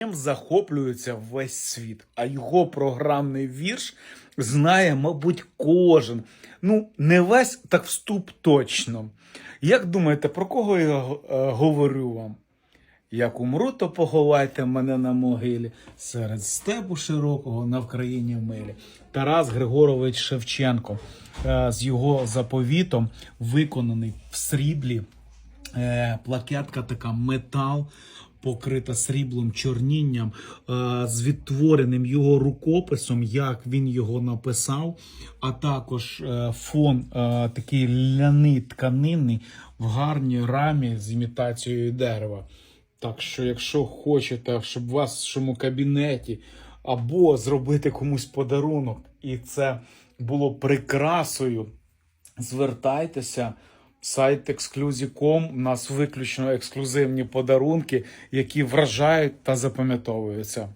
Ним захоплюється весь світ, а його програмний вірш знає, мабуть, кожен. Ну, не весь, так вступ точно. Як думаєте, про кого я е, говорю вам? Як умру, то поховайте мене на могилі серед степу широкого на Вкраїні милі. Тарас Григорович Шевченко е, з його заповітом виконаний в сріблі. Е, Плакетка така метал, покрита сріблом чорнінням, е, з відтвореним його рукописом, як він його написав, а також е, фон е, такий ляний тканинний в гарній рамі з імітацією дерева. Так що, якщо хочете, щоб у вашому кабінеті або зробити комусь подарунок, і це було прикрасою, звертайтеся. Сайт Exclusive.com. У нас виключно ексклюзивні подарунки, які вражають та запам'ятовуються.